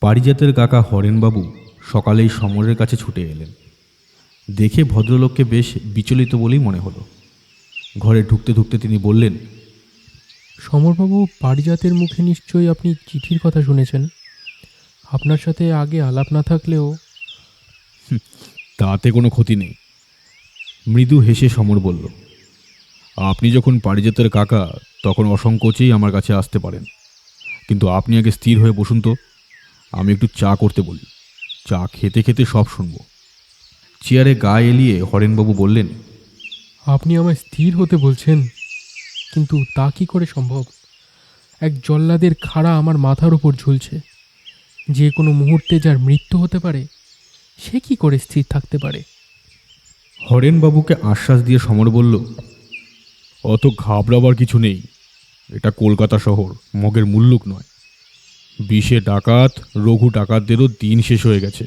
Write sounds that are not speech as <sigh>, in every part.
পারিজাতের কাকা হরেনবাবু সকালেই সমরের কাছে ছুটে এলেন। দেখে ভদ্রলোককে বেশ বিচলিত বলেই মনে হলো। ঘরে ঢুকতে ঢুকতে তিনি বললেন সমরবাবু পারিজাতের মুখে নিশ্চয়ই আপনি চিঠির কথা শুনেছেন। আপনার সাথে আগে আলাপ না থাকলেও তাতে কোনো ক্ষতি নেই। মৃদু হেসে সমর বলল আপনি যখন পারিজাতের কাকা তখন অসংকোচেই আমার কাছে আসতে পারেন। কিন্তু আপনি আগে স্থির হয়ে বসুন তো। আমি একটু চা করতে বলি। চা খেতে খেতে সব শুনব। চেয়ারে গা এলিয়ে হরেনবাবু বললেন আপনি আমায় স্থির হতে বলছেন কিন্তু তা কি করে সম্ভব? এক জল্লাদের খাড়া আমার মাথার উপর ঝুলছে। যে কোনো মুহূর্তে যার মৃত্যু হতে পারে সে কি করে স্থির থাকতে পারে? হরেনবাবুকে আশ্বাস দিয়ে সমর বলল অত ঘাবড়াবার কিছু নেই। এটা কলকাতা শহর মগের মুল্লুক নয়। বিষে ডাকাত, রঘু ডাকাতদেরও দিন শেষ হয়ে গেছে।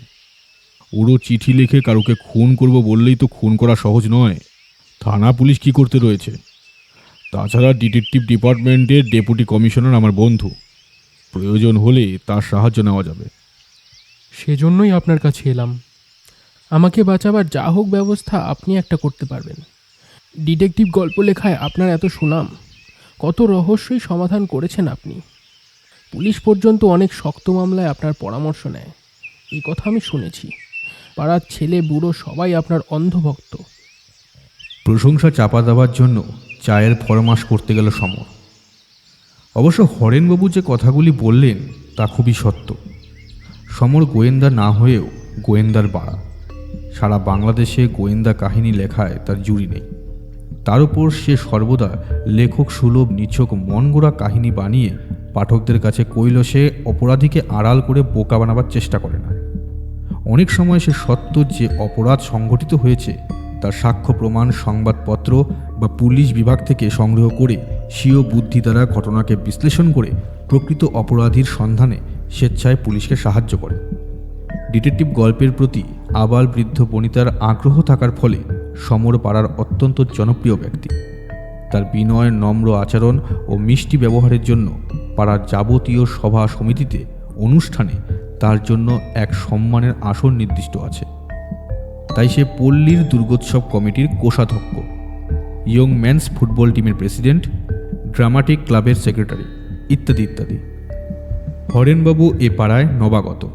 উড়ো চিঠি লিখে কারুকে খুন করব বললেই তো খুন করা সহজ নয়। থানা পুলিশ কি করতে রয়েছে? তাছাড়া ডিটেকটিভ ডিপার্টমেন্টের ডেপুটি কমিশনার আমার বন্ধু। প্রয়োজন হলে তার সাহায্য নেওয়া যাবে। সেজন্যই আপনার কাছে এলাম। আমাকে বাঁচাবার যা হোক ব্যবস্থা আপনি একটা করতে পারবেন। ডিটেকটিভ গল্প লেখায় আপনার এত সুনাম। কত রহস্যই সমাধান করেছেন আপনি। পুলিশ পর্যন্ত অনেক শক্ত মামলায় আপনার পরামর্শ নেয়। এই কথা আমি শুনেছি। পাড়ার ছেলে, বুড়ো সবাই আপনার অন্ধভক্ত। প্রশংসা চাপা দেওয়ার জন্য চায়ের ফরমাস করতে গেল সমর। অবশ্য হরেনবাবু যে কথাগুলি বললেন, তা খুবই সত্য। সমর গোয়েন্দা না হয়েও গোয়েন্দার বাড়া। সারা বাংলাদেশে গোয়েন্দা কাহিনী লেখায় তার জুড়ি নেই। তার উপর সে সর্বদা লেখক সুলভ, নিছক, মনগোড়া কাহিনী বানিয়ে পাঠকদের কাছে কৈলসে অপরাধীকে আড়াল করে বোকা বানাবার চেষ্টা করে না। অনেক সময় সে সত্য যে অপরাধ সংঘটিত হয়েছে, তার সাক্ষ্য প্রমাণ, সংবাদপত্র বা পুলিশ বিভাগ থেকে সংগ্রহ করে স্বীয় বুদ্ধি দ্বারা ঘটনাকে বিশ্লেষণ করে প্রকৃত অপরাধীর সন্ধানে স্বেচ্ছায় পুলিশকে সাহায্য করে। ডিটেকটিভ গল্পের প্রতি আবাল বৃদ্ধ বনিতার আগ্রহ থাকার ফলে সমর পাড়ার অত্যন্ত জনপ্রিয় ব্যক্তি। তার বিনয় নম্র আচরণ ও মিষ্টি ব্যবহারের জন্য পাড়ার যাবতীয় সভা সমিতিতে অনুষ্ঠানে তার জন্য এক সম্মানের আসন নির্দিষ্ট আছে। তাই সে পল্লীর দুর্গোৎসব কমিটির কোষাধ্যক্ষ, ইয়ং ম্যানস ফুটবল টিমের প্রেসিডেন্ট, ড্রামাটিক ক্লাবের সেক্রেটারি ইত্যাদি ইত্যাদি। হরেনবাবু এ পাড়ায় নবাগত।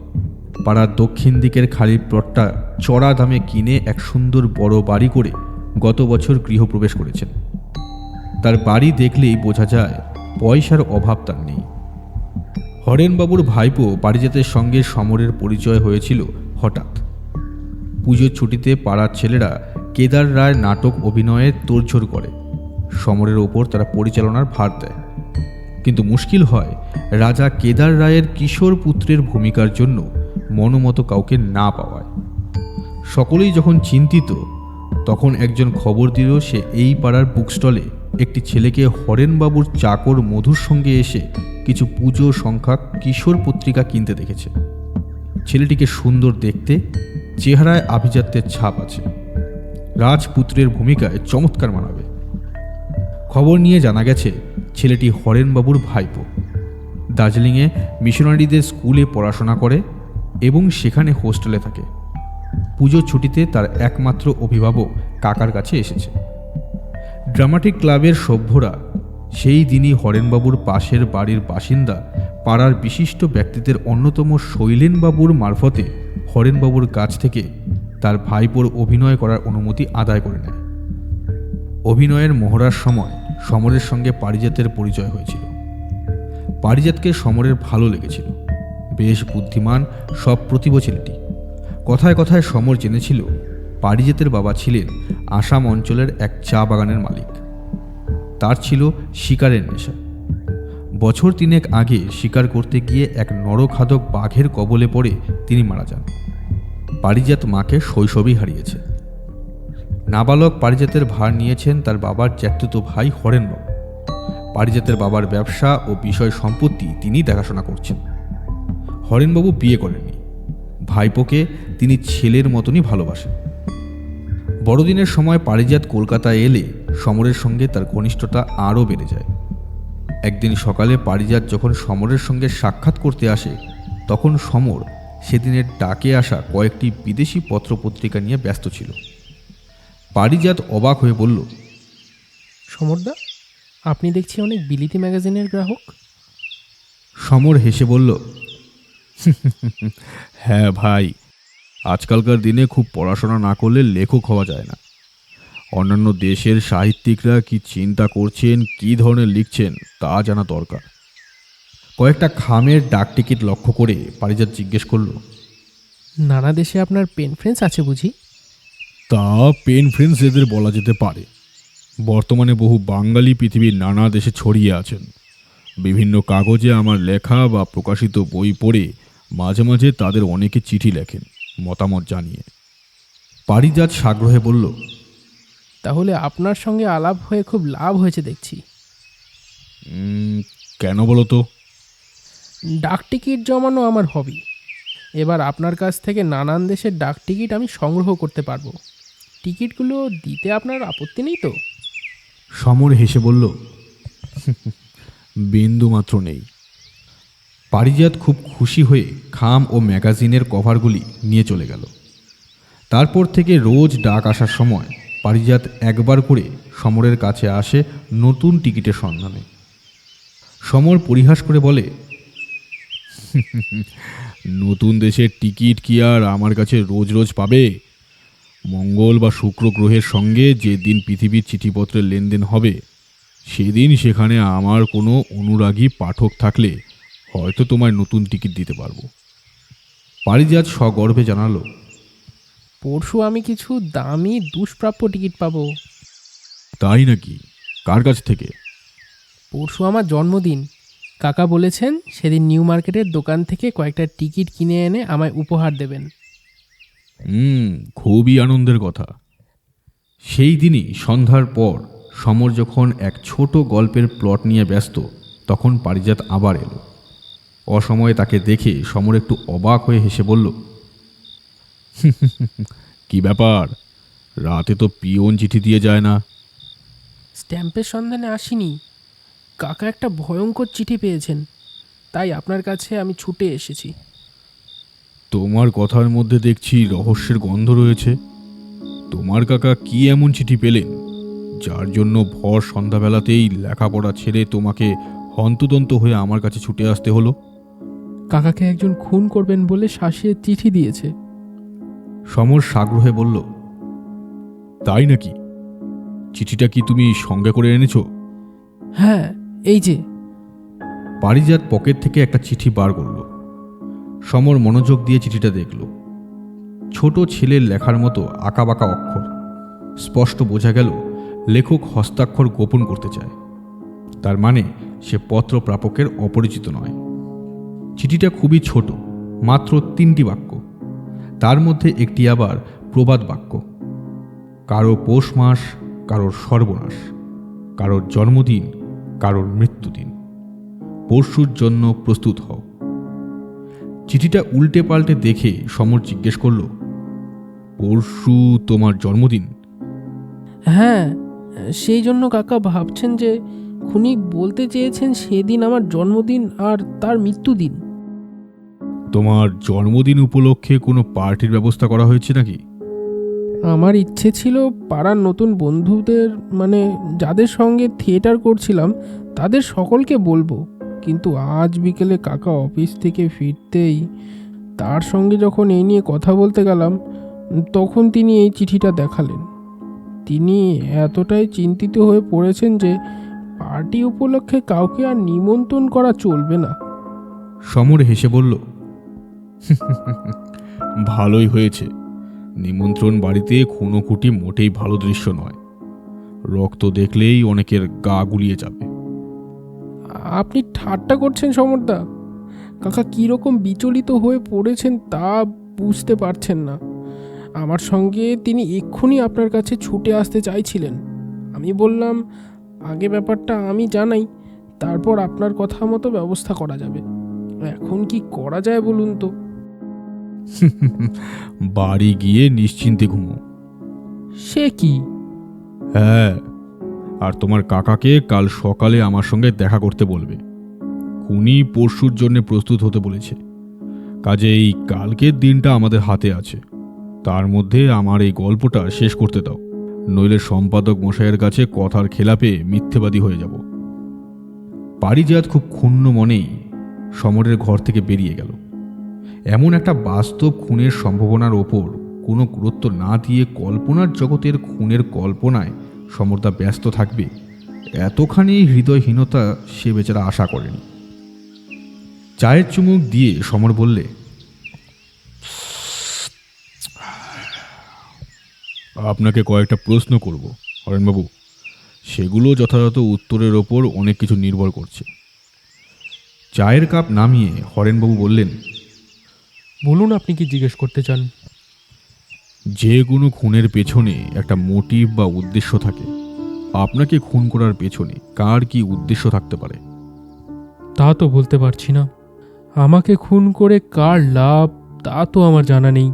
পাড়ার দক্ষিণ দিকের খালি প্লটটা চড়া দামে কিনে এক সুন্দর বড় বাড়ি করে গত বছর গৃহপ্রবেশ করেছেন। তার বাড়ি দেখলেই বোঝা যায়, পয়সার অভাব তার নেই। হরেনবাবুর ভাইপো পারিজাতের সঙ্গে সমরের পরিচয় হয়েছিল হঠাৎ। পুজোর ছুটিতে পাড়ার ছেলেরা কেদার রায় নাটক অভিনয়ে তোড়ঝোড় করে। সমরের ওপর তারা পরিচালনার ভার দেয়। কিন্তু মুশকিল হয়, রাজা কেদার রায়ের কিশোর পুত্রের ভূমিকার জন্য মনোমতো কাউকে না পাওয়ায়। সকলেই যখন চিন্তিত, তখন একজন খবর দিল সে এই পাড়ার বুক স্টলে একটি ছেলেকে হরেনবাবুর চাকর মধুর সঙ্গে এসে কিছু পুজো সংখ্যা কিশোর পত্রিকা কিনতে দেখেছে। ছেলেটিকে সুন্দর দেখতে, চেহারায় আভিজাত্যের ছাপ আছে। রাজপুত্রের ভূমিকায় চমৎকার মানাবে। খবর নিয়ে জানা গেছে, ছেলেটি হরেনবাবুর ভাইপো। দার্জিলিংয়ে মিশনারিদের স্কুলে পড়াশোনা করে এবং সেখানে হোস্টেলে থাকে। পুজোর ছুটিতে তার একমাত্র অভিভাবক কাকার কাছে এসেছে। ড্রামাটিক ক্লাবের সভ্যরা সেই দিনই হরেনবাবুর পাশের বাড়ির বাসিন্দা পাড়ার বিশিষ্ট ব্যক্তিদের অন্যতম শৈলেনবাবুর মারফতে হরেনবাবুর কাছ থেকে তার ভাইপোর অভিনয় করার অনুমতি আদায় করে নেয়। অভিনয়ের মহড়ার সময় সমরের সঙ্গে পারিজাতের পরিচয় হয়েছিল। পারিজাতকে সমরের ভালো লেগেছিল। বেশ বুদ্ধিমান, সব প্রতিভ ছেলেটি। কথায় কথায় সমর জেনেছিল পারিজাতের বাবা ছিলেন আসাম অঞ্চলের এক চা বাগানের মালিক। তার ছিল শিকারের নেশা। বছর তিনেক আগে শিকার করতে গিয়ে এক নরখাদক বাঘের কবলে পড়ে তিনি মারা যান। পারিজাত মাকে শৈশবেই হারিয়েছে। নাবালক পারিজাতের ভার নিয়েছেন তার বাবার জ্যাঠতুতো ভাই হরেনবাবু পারিজাতের বাবার ব্যবসা ও বিষয় সম্পত্তি তিনি দেখাশোনা করছেন। হরেনবাবু বিয়ে করেননি। ভাইপোকে তিনি ছেলের মতনই ভালোবাসেন। বড়দিনের সময় পারিজাত কলকাতায় এলে সমরের সঙ্গে তার ঘনিষ্ঠতা আরও বেড়ে যায়। একদিন সকালে পারিজাত যখন সমরের সঙ্গে সাক্ষাৎ করতে আসে তখন সমর সেদিনের ডাকে আসা কয়েকটি বিদেশি পত্রপত্রিকা নিয়ে ব্যস্ত ছিল। পারিজাত অবাক হয়ে বলল সমরদা আপনি দেখছি অনেক বিলিতি ম্যাগাজিনের গ্রাহক। সমর হেসে বলল <laughs> হ্যাঁ ভাই আজকালকার দিনে খুব পড়াশোনা না করলে লেখক হওয়া যায় না। অন্যান্য দেশের সাহিত্যিকরা কি চিন্তা করছেন কী ধরনের লিখছেন তা জানা দরকার। কয়েকটা খামের ডাক টিকিট লক্ষ্য করে পারিজাত জিজ্ঞেস করল নানা দেশে আপনার পেন ফ্রেন্ডস আছে বুঝি? তা পেন ফ্রেন্স এদের বলা যেতে পারে। বর্তমানে বহু বাঙালি পৃথিবীর নানা দেশে ছড়িয়ে আছেন। বিভিন্ন কাগজে আমার লেখা বা প্রকাশিত বই পড়ে মাঝে মাঝে তাদের অনেকে চিঠি লেখেন। মতামত জানিয়ে। পারিজাত সাগ্রহে বলল তাহলে আপনার সঙ্গে আলাপ হয়ে খুব লাভ হয়েছে দেখছি। কেন বলো তো? ডাক টিকিট জমানো আমার হবি। এবার আপনার কাছ থেকে নানান দেশের ডাক টিকিট আমি সংগ্রহ করতে পারব। টিকিটগুলো দিতে আপনার আপত্তি নেই তো? সমর হেসে বলল বিন্দু মাত্র নেই। পারিজাত খুব খুশি হয়ে খাম ও ম্যাগাজিনের কভারগুলি নিয়ে চলে গেল। তারপর থেকে রোজ ডাক আসার সময় পারিজাত একবার করে সমরের কাছে আসে নতুন টিকিটের সন্ধানে। সমর পরিহাস করে বলে, নতুন দেশের টিকিট কি আর আমার কাছে রোজ রোজ পাবে? মঙ্গল বা শুক্র গ্রহের সঙ্গে যেদিন পৃথিবীর চিঠিপত্রের লেনদেন হবে, সেদিন সেখানে আমার কোনো অনুরাগী পাঠক থাকলে হয়তো তোমায় নতুন টিকিট দিতে পারব। পারিজাত সগর্বে জানালো পরশু আমি কিছু দামি দুষ্প্রাপ্য টিকিট পাবো। তাই নাকি? কার কাছ থেকে? পরশু আমার জন্মদিন। কাকা বলেছেন সেদিন নিউ মার্কেটের দোকান থেকে কয়েকটা টিকিট কিনে এনে আমায় উপহার দেবেন। হুম খুবই আনন্দের কথা। সেই দিনই সন্ধ্যার পর সমর যখন এক ছোট গল্পের প্লট নিয়ে ব্যস্ত তখন পারিজাত আবার এলো। অসময়ে তাকে দেখে সমর একটু অবাক হয়ে হেসে বলল <laughs> কি ব্যাপার? রাতে তো পিওন চিঠি দিয়ে যায় না। স্ট্যাম্পের সন্ধানে আসিনি। কাকা একটা ভয়ঙ্কর চিঠি পেয়েছেন। তাই আপনার কাছে আমি ছুটে এসেছি। তোমার কথার মধ্যে দেখছি রহস্যের গন্ধ রয়েছে। তোমার কাকা কি এমন চিঠি পেলেন যার জন্য ভর সন্ধ্যাবেলাতেই লেখাপড়া ছেড়ে তোমাকে হন্তদন্ত হয়ে আমার কাছে ছুটে আসতে হলো? কাকাকে একজন খুন করবেন বলে শাসিয়ে চিঠি দিয়েছে। সমর সাগ্রহে বলল তাই নাকি? চিঠিটা কি তুমি সঙ্গে করে এনেছো? হ্যাঁ এই যে। পারিজাত পকেট থেকে একটা চিঠি বার করল। সমর মনোযোগ দিয়ে চিঠিটা দেখল। ছোট ছেলের লেখার মতো আঁকাবাঁকা অক্ষর। স্পষ্ট বোঝা গেল লেখক হস্তাক্ষর গোপন করতে চায়। তার মানে সে পত্র প্রাপকের অপরিচিত নয়। চিঠিটা খুবই ছোট, মাত্র তিনটি বাক্য। তার মধ্যে একটি আবার প্রবাদ বাক্য। কারও পৌষ মাস, কারোর সর্বনাশ, কারোর জন্মদিন, কারোর মৃত্যুদিন। পরশুর জন্য প্রস্তুত হও। চিঠিটা উল্টে পাল্টে দেখে সমর জিজ্ঞেস করল, পরশু তোমার জন্মদিন? হ্যাঁ সেই জন্য কাকা ভাবছেন যে খুনি বলতে চেয়েছেন সেদিন আমার জন্মদিন আর তার মৃত্যুদিন। তোমার জন্মদিন উপলক্ষে কোনো পার্টির ব্যবস্থা করা হয়েছে নাকি? আমার ইচ্ছে ছিল পাড়ার নতুন বন্ধুদের মানে যাদের সঙ্গে থিয়েটার করছিলাম তাদের সকলকে বলব। কিন্তু আজ বিকেলে কাকা অফিস থেকে ফিরতেই তার সঙ্গে যখন এই নিয়ে কথা বলতে গেলাম তখন তিনি এই চিঠিটা দেখালেন। তিনি এতটাই চিন্তিত হয়ে পড়েছেন যে পার্টি উপলক্ষে কাউকে আর নিমন্ত্রণ করা চলবে না। সমর হেসে বলল <laughs> ভালোই হয়েছে। নিমন্ত্রণ বাড়িতে খুনোখুটি মোটেই ভালো দৃশ্য নয়। রক্ত দেখলেই অনেকের গা গুলিয়ে যাবে। আপনি ঠাট্টা করছেন সমরদা। কাকা কীরকম বিচলিত হয়ে পড়েছেন তা বুঝতে পারছেন না। আমার সঙ্গে তিনি এক্ষুনি আপনার কাছে ছুটে আসতে চাইছিলেন। আমি বললাম, আগে ব্যাপারটা আমি জানাই, তারপর আপনার কথা মতো ব্যবস্থা করা যাবে। এখন কি করা যায় বলুন তো? <laughs> বাড়ি গিয়ে নিশ্চিন্তে ঘুমো। সে কি? হ্যাঁ আর তোমার কাকাকে কাল সকালে আমার সঙ্গে দেখা করতে বলবে। খুনি পরশুর জন্য প্রস্তুত হতে বলেছে। কাজে এই কালকের দিনটা আমাদের হাতে আছে। তার মধ্যে আমার এই গল্পটা শেষ করতে দাও। নইলে সম্পাদক মশাইয়ের কাছে কথার খেলাপে মিথ্যেবাদী হয়ে যাব। পারিজাত খুব ক্ষুণ্ণ মনেই সমরের ঘর থেকে বেরিয়ে গেল। এমন একটা বাস্তব খুনের সম্ভাবনার ওপর কোনো গুরুত্ব না দিয়ে কল্পনার জগতের খুনের কল্পনায় সমরদা ব্যস্ত থাকবে। এতখানি হৃদয়হীনতা সে বেচারা আশা করেনি। চায়ের চুমুক দিয়ে সমর বললে, আপনাকে কয়েকটা প্রশ্ন করব, হরেনবাবু। সেগুলো যথাযথ উত্তরের ওপর অনেক কিছু নির্ভর করছে। চায়ের কাপ নামিয়ে হরেনবাবু বললেন বলুন আপনি কি জিজ্ঞেস করতে চান? যে কোনো খুনের পেছনে একটা মোটিভ বা উদ্দেশ্য থাকে। আপনাকে খুন করার পেছনে কার কি উদ্দেশ্য থাকতে পারে? তা তো বলতে পারছি না। আমাকে খুন করে কার লাভ তা তো আমার জানা নেই।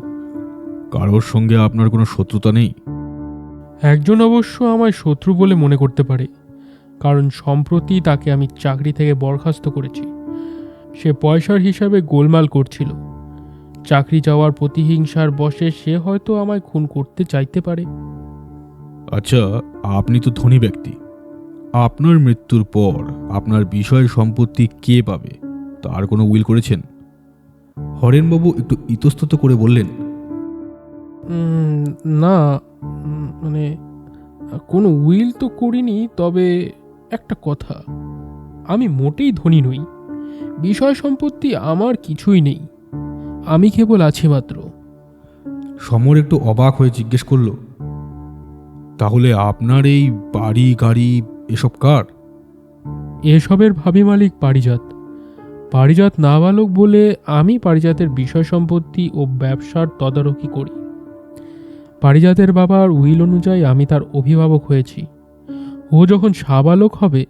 কারোর সঙ্গে আপনার কোনো শত্রুতা নেই? একজন অবশ্য আমায় শত্রু বলে মনে করতে পারে কারণ সম্প্রতি তাকে আমি চাকরি থেকে বরখাস্ত করেছি। সে পয়সার হিসাবে গোলমাল করছিল। চাকরি যাওয়ার প্রতিহিংসার বশে সে হয়তো আমায় খুন করতে চাইতে পারে। আচ্ছা আপনি তো ধনী ব্যক্তি। আপনার মৃত্যুর পর আপনার বিষয় সম্পত্তি কে পাবে তার কোনো উইল করেছেন? হরেনবাবু একটু ইতস্তত করে বললেন না মানে কোনো উইল তো করিনি তবে একটা কথা। আমি মোটেই ধনী নই। বিষয় সম্পত্তি আমার কিছুই নেই। আমি কেবল আছি মাত্র। সমর একটু অবাক হয়ে জিজ্ঞেস করল তাহলে আপনার এই বাড়ি গাড়ি এসব কার? এসবের ভাবি মালিক পারিজাত। পারিজাত নাবালক বলে আমি পারিজাতের বিষয় সম্পত্তি ও ব্যবসার তদারকি করি। পারিজাতের বাবার উইল অনুযায়ী আমি তার অভিভাবক হয়েছি। ও যখন সাবালক হবে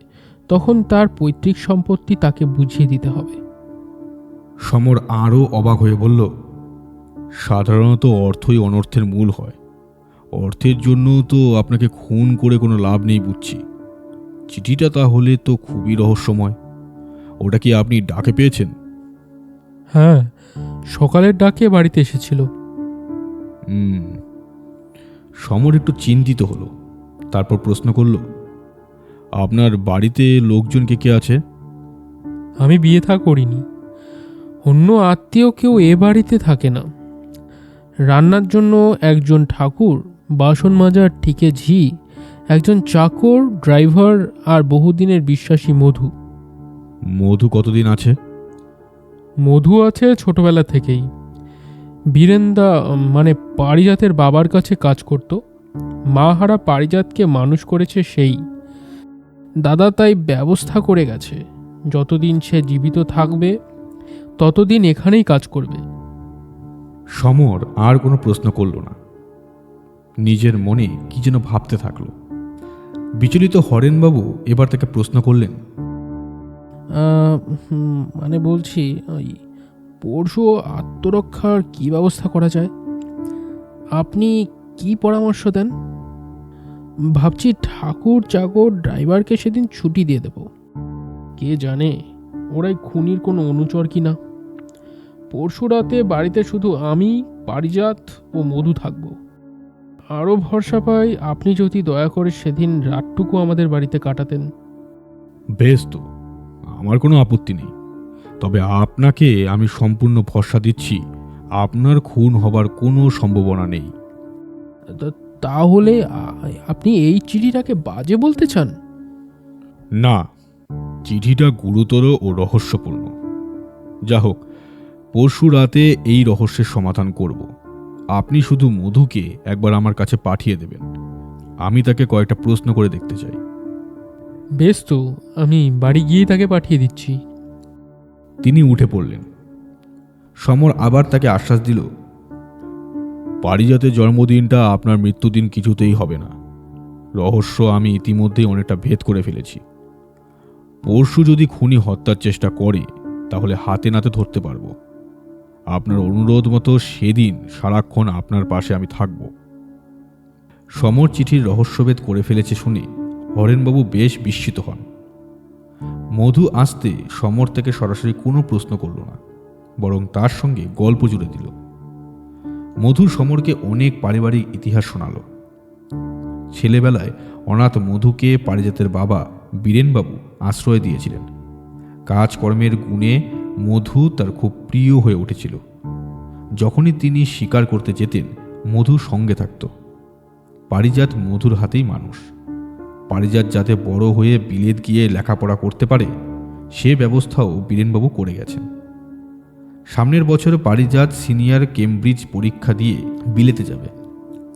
তখন তার পৈতৃক সম্পত্তি তাকে বুঝিয়ে দিতে হবে। সমর আরও অবাক হয়ে বলল সাধারণত অর্থই অনর্থের মূল হয়। অর্থের জন্য তো আপনাকে খুন করে কোনো লাভ নেই বুঝছি। চিঠিটা তাহলে তো খুবই রহস্যময়। ওটা কি আপনি ডাকে পেয়েছেন? হ্যাঁ সকালের ডাকে বাড়িতে এসেছিল। হুম সমর একটু চিন্তিত হলো তারপর প্রশ্ন করল আপনার বাড়িতে লোকজন কে কে আছে? আমি বিয়ে থা করিনি। অন্য আত্মীয় কেউ এ বাড়িতে থাকে না। রান্নার জন্য একজন ঠাকুর বাসন মাজার ঠিকে ঝি একজন চাকর ড্রাইভার আর বহুদিনের বিশ্বাসী মধু। মধু কতদিন আছে? মধু আছে ছোটবেলা থেকেই। বীরেন্দা মানে পারিজাতের বাবার কাছে কাজ করত। মাহারা পারিজাতকে মানুষ করেছে সেই। দাদা তাই ব্যবস্থা করে গেছে। যতদিন সে জীবিত থাকবে ততদিন এখানেই কাজ করবে। সমর আর কোনো প্রশ্ন করল না। নিজের মনে কি যেন ভাবতে থাকল। বিচলিত হরেনবাবু এবার তাকে প্রশ্ন করলেন মানে বলছি ওই পরশু আত্মরক্ষার কি ব্যবস্থা করা যায়? আপনি কি পরামর্শ দেন? ভাবছি ঠাকুর চাকর ড্রাইভারকে সেদিন ছুটি দিয়ে দেব। কে জানে ওরাই খুনির কোনো অনুচর কি না পরশু রাতে বাড়িতে শুধু আমি পারিজাত ও মধু থাকব। আরও ভরসা পাই আপনি যদি দয়া করে সেদিন রাতটুকু আমাদের বাড়িতে কাটাতেন। বেশ তো আমার কোনো আপত্তি নেই। তবে আপনাকে আমি সম্পূর্ণ ভরসা দিচ্ছি আপনার খুন হবার কোনো সম্ভাবনা নেই। তাহলে আপনি এই চিঠিটাকে বাজে বলতে চান? না চিঠিটা গুরুতর ও রহস্যপূর্ণ। যা হোক পরশু রাতে এই রহস্যের সমাধান করব। আপনি শুধু মধুকে একবার আমার কাছে পাঠিয়ে দেবেন। আমি তাকে কয়েকটা প্রশ্ন করে দেখতে চাই। বেশ তো আমি বাড়ি গিয়ে তাকে পাঠিয়ে দিচ্ছি। তিনি উঠে পড়লেন। সমর আবার তাকে আশ্বাস দিল পারিজাতের জন্মদিনটা আপনার মৃত্যুদিন কিছুতেই হবে না। রহস্য আমি ইতিমধ্যেই অনেকটা ভেদ করে ফেলেছি। পরশু যদি খুনি হত্যার চেষ্টা করে তাহলে হাতে নাতে ধরতে পারব। আপনার অনুরোধ মতো সেদিন সারাক্ষণ আপনার পাশে আমি থাকব। সমর চিঠির রহস্যভেদ করে ফেলেছে শুনে হরেনবাবু বেশ বিস্মিত হন। মধু আসতে সমর থেকে সরাসরি কোনো প্রশ্ন করল না, বরং তার সঙ্গে গল্প জুড়ে দিল। মধু সমরকে অনেক পারিবারিক ইতিহাস শোনালো। ছেলেবেলায় অনাথ মধুকে পারিজাতের বাবা বীরেনবাবু আশ্রয় দিয়েছিলেন। কাজকর্মের গুণে মধু তার খুব প্রিয় হয়ে উঠেছিল। যখনই তিনি শিকার করতে যেতেন, মধু সঙ্গে থাকত। পারিজাত মধুর হাতেই মানুষ। পারিজাত যাতে বড় হয়ে বিলেত গিয়ে লেখাপড়া করতে পারে, সে ব্যবস্থাও বীরেনবাবু করে গেছেন। সামনের বছর পারিজাত সিনিয়র কেমব্রিজ পরীক্ষা দিয়ে বিলেতে যাবে।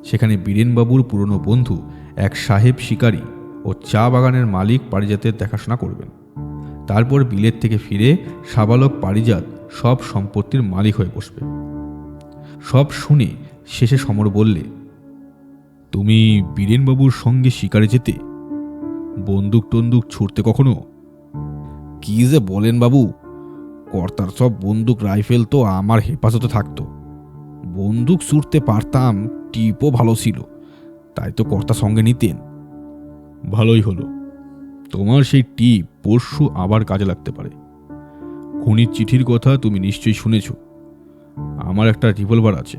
সেখানে বীরেনবাবুর পুরনো বন্ধু এক সাহেব শিকারী ও চা বাগানের মালিক পারিজাতের দেখাশোনা করবেন। তারপর বিলেত থেকে ফিরে সাবালক পারিজাত সব সম্পত্তির মালিক হয়ে বসবে। সব শুনে শেষে সমর বললে, তুমি বীরেনবাবুর সঙ্গে শিকারে যেতে বন্দুক টন্দুক ছুটতে কখনো? কি যে বলেন বাবু, কর্তার সব বন্দুক, রাইফেল তো আমার হেফাজতে থাকতো। বন্দুক ছুটতে পারতাম, টিপও ভালো ছিল, তাই তো কর্তা সঙ্গে নিতেন। ভালোই হলো। তোমার সেই টিপ পরশু আবার কাজে লাগতে পারে। খুনির চিঠির কথা তুমি নিশ্চয়ই শুনেছ। আমার একটা রিভলভার আছে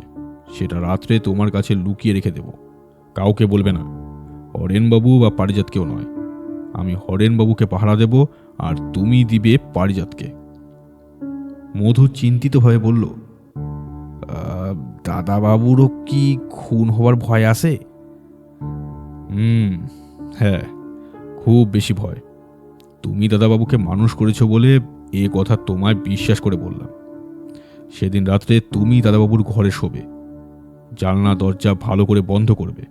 সেটা রাত্রে তোমার কাছে লুকিয়ে রেখে দেব। কাউকে বলবে না। হরেনবাবু বা পারিজাতকেও নয়। আমি হরেনবাবুকে পাহারা দেব আর তুমি দিবে পারিজাতকে। মধু চিন্তিতভাবে বলল "আহ, দাদাবাবুরও কি খুন হওয়ার ভয় আছে? হুম হ্যাঁ খুব বেশি ভয়। তুমি দাদাবাবুকে মানুষ করেছ বলে এ কথা তোমায় বিশ্বাস করে বললাম। সেদিন রাত্রে তুমি দাদাবাবুর ঘরে শোবে। জানলা, দরজা ভালো করে বন্ধ করবে।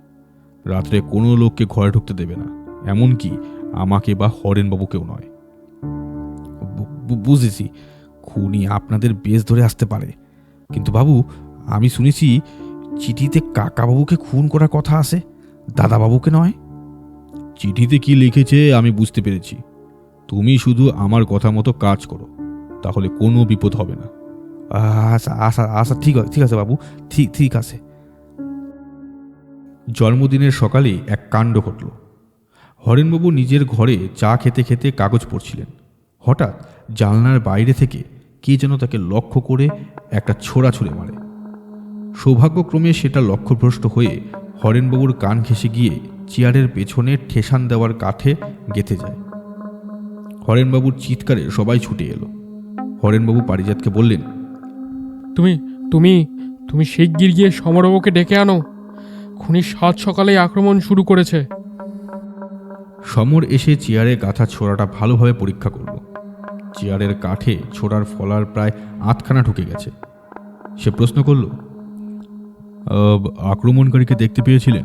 রাত্রে কোনো লোককে ঘরে ঢুকতে দেবে না। এমনকি আমাকে বা হরেনবাবুকেও নয়। বুঝেছি, খুনি আপনাদের বেশ ধরে আসতে পারে। কিন্তু বাবু, আমি শুনেছি চিঠিতে কাকাবাবুকে খুন করার কথা আছে, দাদাবাবুকে নয়। চিঠিতে কি লিখেছে আমি বুঝতে পেরেছি। তুমি শুধু আমার কথা মতো কাজ করো তাহলে কোনো বিপদ হবে না। আচ্ছা আচ্ছা আচ্ছা ঠিক আছে ঠিক আছে বাবু ঠিক ঠিক আছে। জন্মদিনের সকালে এক কাণ্ড ঘটল। হরেনবাবু নিজের ঘরে চা খেতে খেতে কাগজ পড়ছিলেন। হঠাৎ জানলার বাইরে থেকে কে যেন তাকে লক্ষ্য করে একটা ছোড়া ছুঁড়ে মারে। সৌভাগ্যক্রমে সেটা লক্ষ্যভ্রষ্ট হয়ে হরেনবাবুর কান ঘেঁষে গিয়ে চেয়ারের পেছনে ঠেসান দেওয়ার কাঠে গেঁথে যায়। হরেনবাবুর চিৎকারে সবাই ছুটে এলো। হরেনবাবু পারিজাতকে বললেন তুমি তুমি তুমি শিগগির গিয়ে সমরবাবুকে ডেকে আনো। খুনির সাত সকালেই আক্রমণ শুরু করেছে। সমর এসে চেয়ারে গাঁথা ছোড়াটা ভালোভাবে পরীক্ষা করল। চেয়ারের কাঠে ছোড়ার ফলার প্রায় আধখানা ঢুকে গেছে। সে প্রশ্ন করল আক্রমণকারীকে দেখতে পেয়েছিলেন?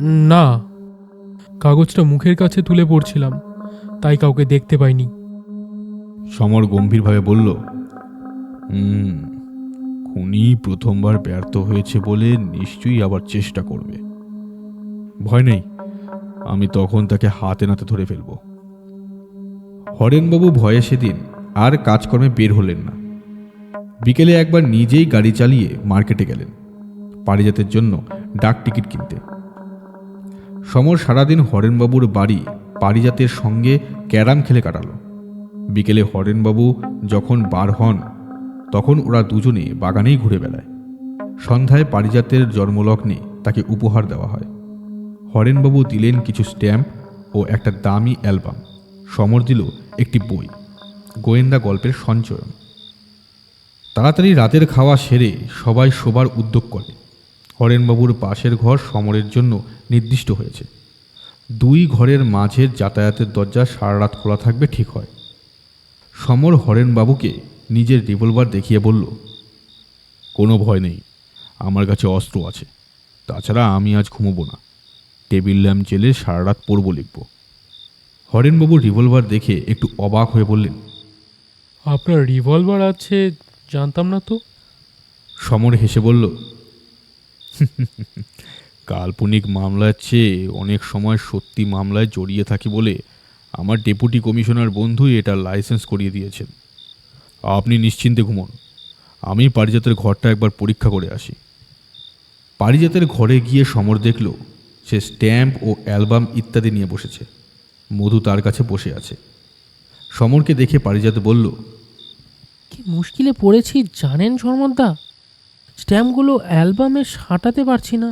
না, কাগজটা মুখের কাছে তুলে পড়ছিলাম, তাই কাউকে দেখতে পাইনি। সমর গম্ভীরভাবে বলল, হুম, খুনি প্রথমবার ব্যর্থ হয়েছে বলে নিশ্চয়ই আবার চেষ্টা করবে। ভয় নেই, আমি তখন তাকে হাতে নাতে ধরে ফেলব। হরেনবাবু ভয়ে সেদিন আর কাজকর্মে বের হলেন না। বিকেলে একবার নিজেই গাড়ি চালিয়ে মার্কেটে গেলেন, পারিজাতের জন্য ডাক টিকিট কিনতে। সমর সারাদিন হরেনবাবুর বাড়ি পারিজাতের সঙ্গে ক্যারাম খেলে কাটালো। বিকেলে হরেনবাবু যখন বার হন, তখন ওরা দুজনে বাগানেই ঘুরে বেড়ায়। সন্ধ্যায় পারিজাতের জন্মলগ্নে তাকে উপহার দেওয়া হয়। হরেনবাবু দিলেন কিছু স্ট্যাম্প ও একটা দামি অ্যালবাম। সমর দিল একটি বই, গোয়েন্দা গল্পের সঞ্চয়ন। তাড়াতাড়ি রাতের খাওয়া সেরে সবাই শোবার উদ্যোগ করে। হরেনবাবুর পাশের ঘর সমরের জন্য নির্দিষ্ট হয়েছে। দুই ঘরের মাঝের যাতায়াতের দরজা সারা রাত খোলা থাকবে ঠিক হয়। সমর হরেনবাবুকে নিজের রিভলভার দেখিয়ে বলল কোনো ভয় নেই আমার কাছে অস্ত্র আছে। তাছাড়া আমি আজ ঘুমোবো না। টেবিল ল্যাম্প জেলে সারা রাত পড়ব লিখব। হরেনবাবু রিভলভার দেখে একটু অবাক হয়ে বললেন আপনার রিভলভার আছে জানতাম না তো? সমর হেসে বলল কাল্পনিক মামলার চেয়ে অনেক সময় সত্যি মামলায় জড়িয়ে থাকি বলে আমার ডেপুটি কমিশনার বন্ধু এটা লাইসেন্স করিয়ে দিয়েছেন। আপনি নিশ্চিন্তে ঘুমন। আমি পারিজাতের ঘরটা একবার পরীক্ষা করে আসি। পারিজাতের ঘরে গিয়ে সমর দেখল, সে স্ট্যাম্প ও অ্যালবাম ইত্যাদি নিয়ে বসেছে। মধু তার কাছে বসে আছে। সমরকে দেখে পারিজাত বলল, কি মুশকিলে পড়েছি জানেন শর্মদা স্ট্যাম্পগুলো অ্যালবামে সাঁটাতে পারছি না।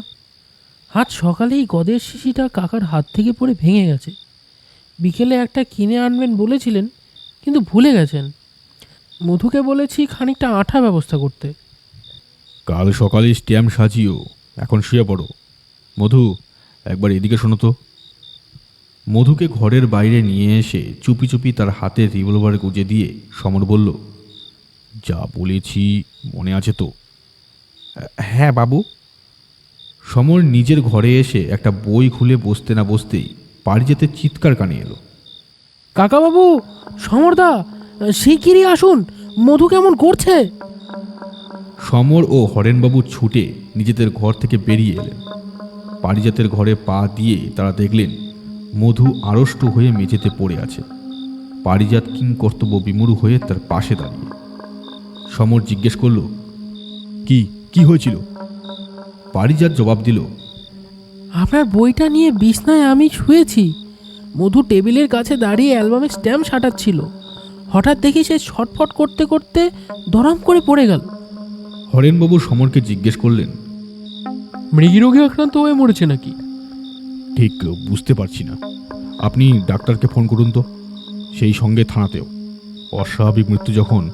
আজ সকালেই গদের শিশিটা কাকার হাত থেকে পড়ে ভেঙে গেছে। বিকেলে একটা কিনে আনবেন বলেছিলেন, কিন্তু ভুলে গেছেন। মধুকে বলেছি খানিকটা আঠা ব্যবস্থা করতে। কাল সকালে স্ট্যাম্প সাজিও, এখন শুয়ে পড়ো। মধু, একবার এদিকে শোনো তো। মধুকে ঘরের বাইরে নিয়ে এসে চুপি চুপি তার হাতে রিভলভার গুঁজে দিয়ে সমর বলল, যা বলেছি মনে আছে তো? হ্যাঁ বাবু। সমর নিজের ঘরে এসে একটা বই খুলে বসতে না বসতেই পারিজাতে চিৎকার কানে এলো। কাকাবাবু সমরদা শিগগিরই আসুন মধু কেমন করছে? সমর ও হরেনবাবু ছুটে নিজেদের ঘর থেকে বেরিয়ে এলেন। পারিজাতের ঘরে পা দিয়ে তারা দেখলেন মধু আড়ষ্ট হয়ে মেঝেতে পড়ে আছে। পারিজাত কিং কর্তব্য বিমূঢ় হয়ে তার পাশে দাঁড়িয়ে। সমর জিজ্ঞেস করল কি কি হয়েছিল? পারিজাত জবাব দিল আপনার বইটা নিয়ে বিছনায় আমি শুয়েছি। মধু টেবিলের কাছে দাঁড়িয়ে অ্যালবামে স্ট্যাম্প সাটাচ্ছিল। হঠাৎ দেখি সে ছটফট করতে করতে দরম করে পড়ে গেল। হরেনবাবু সমরকে জিজ্ঞেস করলেন মৃগী রোগে আক্রান্ত হয়ে মরেছে নাকি? ঠিক বুঝতে পারছি না। আপনি ডাক্তারকে ফোন করুন তো। সেই সঙ্গে থানাতেও। অস্বাভাবিক মৃত্যু যখন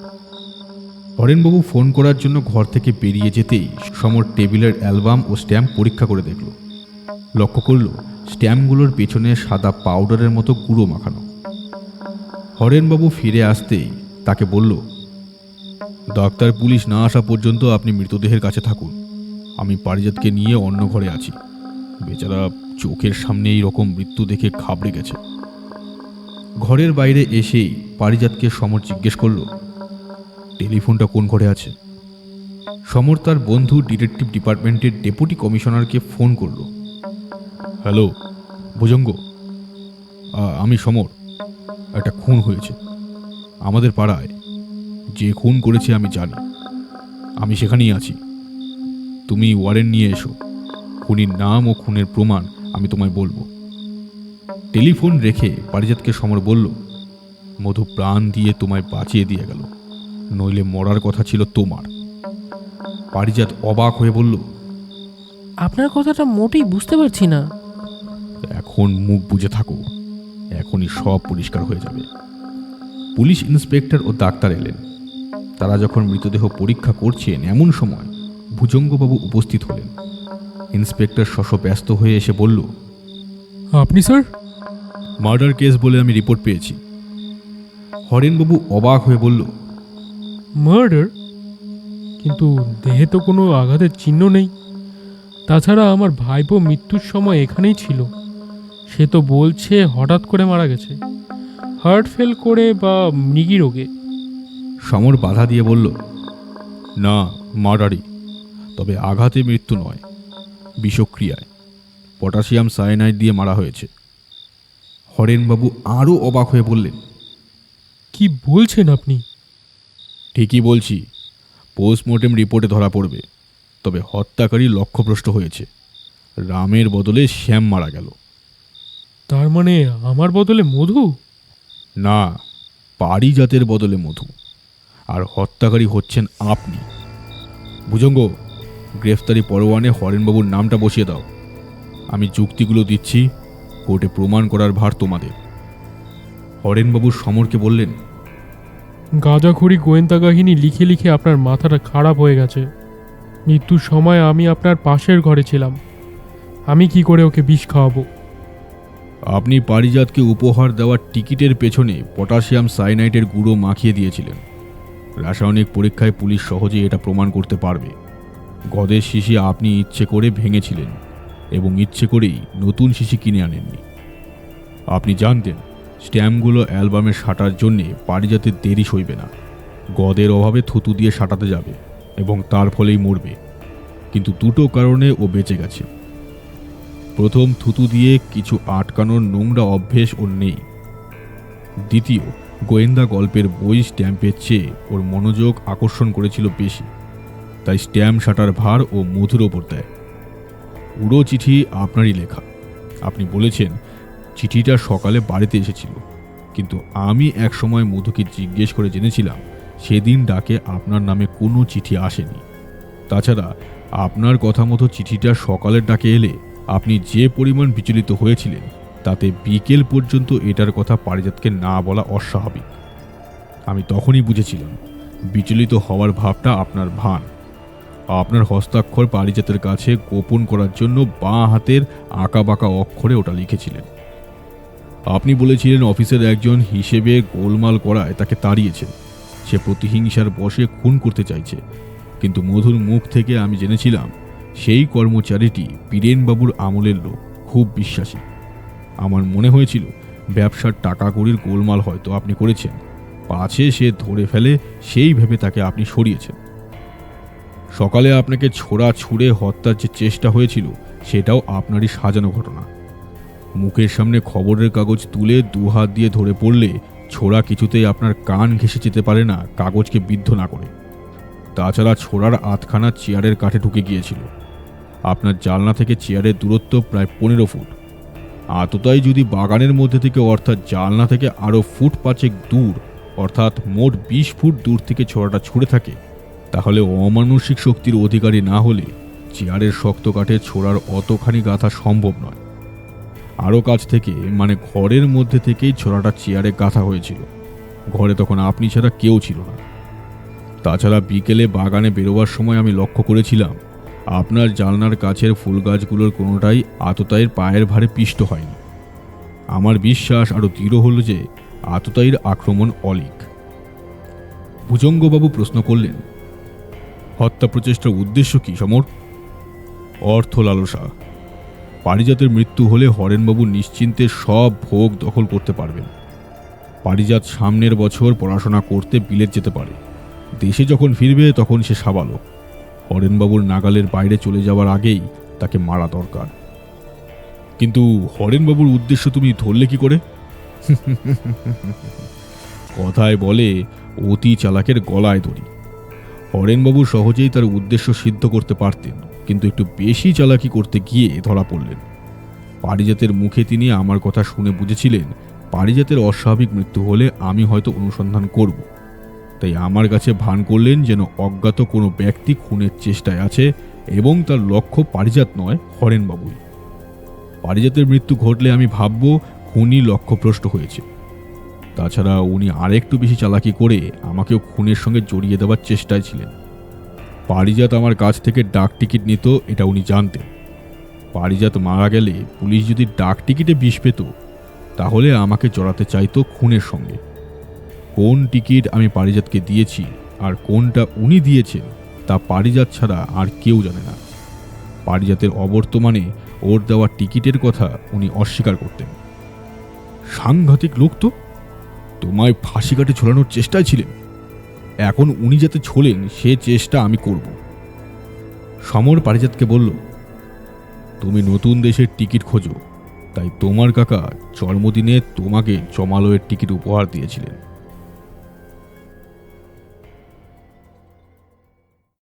হরেনবাবু ফোন করার জন্য ঘর থেকে বেরিয়ে যেতেই সমর টেবিলের অ্যালবাম ও স্ট্যাম্প পরীক্ষা করে দেখল। লক্ষ্য করল, স্ট্যাম্পগুলোর পেছনে সাদা পাউডারের মতো গুঁড়ো মাখানো। হরেনবাবু ফিরে আসতেই তাকে বলল, ডাক্তার পুলিশ না আসা পর্যন্ত আপনি মৃতদেহের কাছে থাকুন। আমি পারিজাতকে নিয়ে অন্য ঘরে আছি। বেচারা চোখের সামনে এই রকম মৃত্যু দেখে ঘাবড়ে গেছে। ঘরের বাইরে এসেই পারিজাতকে সমর জিজ্ঞেস করল টেলিফোনটা কোন ঘরে আছে? সমর তার বন্ধু ডিটেকটিভ ডিপার্টমেন্টের ডেপুটি কমিশনারকে ফোন করল। হ্যালো, ভুজঙ্গ। আমি সমর। একটা খুন হয়েছে। আমাদের পাড়ায়। যে খুন করেছে আমি জানি। আমি সেখানেই আছি। তুমি ওয়ারেন্ট নিয়ে এসো। খুনির নাম ও খুনের প্রমাণ আমি তোমায় বলব। টেলিফোন রেখে পারিজাতকে সমর বলল, মধু প্রাণ দিয়ে তোমায় বাঁচিয়ে দিয়ে গেল। নইলে মরার কথা ছিল তোমার। পারিজাত অবাক হয়ে বলল আপনার কথাটা মোটেই বুঝতে পারছি না। এখন মুখ বুজে থাকো এখনই সব পরিষ্কার হয়ে যাবে। পুলিশ ইন্সপেক্টর ও ডাক্তার এলেন। তারা যখন মৃতদেহ পরীক্ষা করছেন এমন সময় ভুজঙ্গবাবু উপস্থিত হলেন। ইন্সপেক্টর শশ ব্যস্ত হয়ে এসে বলল আপনি স্যার? মার্ডার কেস বলে আমি রিপোর্ট পেয়েছি। হরেনবাবু অবাক হয়ে বলল মার্ডার কিন্তু দেহে তো কোনো আঘাতের চিহ্ন নেই। তাছাড়া আমার ভাইপো মৃত্যুর সময় এখানেই ছিল। সে তো বলছে হঠাৎ করে মারা গেছে। হার্ট ফেল করে বা মৃগী রোগে। সমর বাধা দিয়ে বলল না মার্ডারই তবে আঘাতে মৃত্যু নয় বিষক্রিয়ায়। পটাশিয়াম সায়ানাইড দিয়ে মারা হয়েছে। হরেনবাবু আরও অবাক হয়ে বললেন কি বলছেন আপনি? ঠিকই বলছি পোস্টমর্টেম রিপোর্টে ধরা পড়বে তবে হত্যাকারী লক্ষ্যভ্রষ্ট হয়েছে। রামের বদলে শ্যাম মারা গেল। তার মানে আমার বদলে মধু? না পারিজাতের বদলে মধু। আর হত্যাকারী হচ্ছেন আপনি। ভুজঙ্গ গ্রেফতারি পরোয়ানে হরেনবাবুর নামটা বসিয়ে দাও। আমি যুক্তিগুলো দিচ্ছি কোর্টে প্রমাণ করার ভার তোমাদের। হরেনবাবু সমরকে বললেন গাঁজাখড়ি গোয়েন্দা কাহিনী লিখে লিখে আপনার মাথাটা খারাপ হয়ে গেছে। মৃত্যুর সময় আমি আপনার পাশের ঘরে ছিলাম। আমি কি করে ওকে বিষ খাওয়াবো? আপনি পারিজাতকে উপহার দেওয়ার টিকিটের পেছনে পটাশিয়াম সাইনাইটের গুঁড়ো মাখিয়ে দিয়েছিলেন। রাসায়নিক পরীক্ষায় পুলিশ সহজে এটা প্রমাণ করতে পারবে। গদের শিশি আপনি ইচ্ছে করে ভেঙেছিলেন এবং ইচ্ছে করেই নতুন শিশি কিনে আনেননি। আপনি জানতেন স্ট্যাম্পগুলো অ্যালবামে সাটার জন্যে পারিজাতের দেরি সইবে না। গদের অভাবে থুতু দিয়ে সাটাতে যাবে এবং তার ফলেই মরবে। কিন্তু দুটো কারণে ও বেঁচে গেছে। প্রথম থুতু দিয়ে কিছু আটকানোর নোংরা অভ্যেস ওর নেই। দ্বিতীয়, গোয়েন্দা গল্পের বই স্ট্যাম্পের চেয়ে ওর মনোযোগ আকর্ষণ করেছিল বেশি। তাই স্ট্যাম্প শাটার ভার ও মধুর ওপর দেয়। উড়ো চিঠি আপনারই লেখা। আপনি বলেছেন চিঠিটা সকালে বাড়িতে এসেছিল। কিন্তু আমি এক সময় মধুকে জিজ্ঞেস করে জেনেছিলাম, সেদিন ডাকে আপনার নামে কোনো চিঠি আসেনি। তাছাড়া আপনার কথা মতো চিঠিটা সকালের ডাকে এলে আপনি যে পরিমাণ বিচলিত হয়েছিলেন, তাতে বিকেল পর্যন্ত এটার কথা পারিজাতকে না বলা অস্বাভাবিক। আমি তখনই বুঝেছিলাম, বিচলিত হওয়ার ভাবটা আপনার ভান। আপনার হস্তাক্ষর পারিজাতের কাছে গোপন করার জন্য বাঁ হাতের আঁকা বাঁকা অক্ষরে ওটা লিখেছিলেন। আপনি বলেছিলেন অফিসের একজন হিসেবে গোলমাল করায় তাকে তাড়িয়েছেন সে প্রতিহিংসার বশে খুন করতে চাইছে। কিন্তু মধুর মুখ থেকে আমি জেনেছিলাম, সেই কর্মচারীটি বীরেনবাবুর আমলের লোক, খুব বিশ্বাসী। আমার মনে হয়েছিল, ব্যবসার টাকা কড়ির গোলমাল হয়তো আপনি করেছেন। পাছে সে ধরে ফেলে, সেই ভেবে তাকে আপনি সরিয়েছেন। সকালে আপনাকে ছোড়া ছুঁড়ে হত্যার যে চেষ্টা হয়েছিল, সেটাও আপনারই সাজানো ঘটনা। মুখের সামনে খবরের কাগজ তুলে দু হাত দিয়ে ধরে পড়লে ছোড়া কিছুতেই আপনার কান ঘেঁষে যেতে পারে না কাগজকে বিদ্ধ না করে। তাছাড়া ছোড়ার আধখানা চেয়ারের কাঠে ঢুকে গিয়েছিল। আপনার জানলা থেকে চেয়ারের দূরত্ব প্রায় পনেরো ফুট। আততাই যদি বাগানের মধ্যে থেকে অর্থাৎ জানলা থেকে আরও ফুট পাঁচেক দূর, অর্থাৎ মোট বিশ ফুট দূর থেকে ছোড়াটা ছুঁড়ে থাকে, তাহলে অমানসিক শক্তির অধিকারী না হলে চেয়ারের শক্ত কাঠে ছোড়ার অতখানি গাথা সম্ভব নয়। আরও কাছ থেকে মানে ঘরের মধ্যে থেকেই ছোড়াটা চেয়ারে গাথা হয়েছিল। ঘরে তখন আপনি ছাড়া কেউ ছিল না। তাছাড়া বিকেলে বাগানে বেরোবার সময় আমি লক্ষ্য করেছিলাম, আপনার জানলার কাছের ফুল গাছগুলোর কোনোটাই আততায়ীর পায়ের ভারে পিষ্ট হয়নি। আমার বিশ্বাস আরও দৃঢ় হল যে আততায়ীর আক্রমণ অলিক। ভুজঙ্গবাবু প্রশ্ন করলেন, হত্যা প্রচেষ্টার উদ্দেশ্য কি সমর? অর্থ লালসা। পারিজাতের মৃত্যু হলে হরেনবাবু নিশ্চিন্তে সব ভোগ দখল করতে পারবেন। পারিজাত সামনের বছর পড়াশোনা করতে বিলেত যেতে পারে। দেশে যখন ফিরবে তখন সে সাবালক। হরেনবাবুর নাগালের বাইরে চলে যাওয়ার আগেই তাকে মারা দরকার। কিন্তু হরেনবাবুর উদ্দেশ্য তুমি ধরলে কি করে? কথায় বলে অতি চালাকের গলায় দড়ি। হরেনবাবু সহজেই তার উদ্দেশ্য সিদ্ধ করতে পারতেন। কিন্তু একটু বেশি চালাকি করতে গিয়ে ধরা পড়লেন। পারিজাতের মুখে তিনি আমার কথা শুনে বুঝেছিলেন, পারিজাতের অস্বাভাবিক মৃত্যু হলে আমি হয়তো অনুসন্ধান করব। তাই আমার কাছে ভান করলেন যেন অজ্ঞাত কোনো ব্যক্তি খুনের চেষ্টায় আছে এবং তার লক্ষ্য পারিজাত নয়, হরেনবাবুই। পারিজাতের মৃত্যু ঘটলে আমি ভাবব খুনি লক্ষ্যভ্রষ্ট হয়েছে। তাছাড়া উনি আরেকটু বেশি চালাকি করে আমাকেও খুনের সঙ্গে জড়িয়ে দেওয়ার চেষ্টায় ছিলেন। পারিজাত আমার কাছ থেকে ডাক টিকিট নিত, এটা উনি জানতেন। পারিজাত মারা গেলে পুলিশ যদি ডাক টিকিটে বিষ পেত, তাহলে আমাকে জড়াতে চাইতো খুনের সঙ্গে। কোন টিকিট আমি পারিজাতকে দিয়েছি আর কোনটা উনি দিয়েছেন, তা পারিজাত ছাড়া আর কেউ জানে না। পারিজাতের অবর্তমানে ওর দেওয়া টিকিটের কথা উনি অস্বীকার করতেন। সাংঘাতিক লোক তো। তোমায় ফাঁসি কাটে ঝোলানোর চেষ্টায় ছিলেন। এখন উনি যাতে ছোলেন, সে চেষ্টা আমি করব। সমর পারিজাতকে বলল, তুমি নতুন দেশের টিকিট খোঁজো। তাই তোমার কাকা জন্মদিনে তোমাকে জমালয়ের টিকিট উপহার দিয়েছিলেন।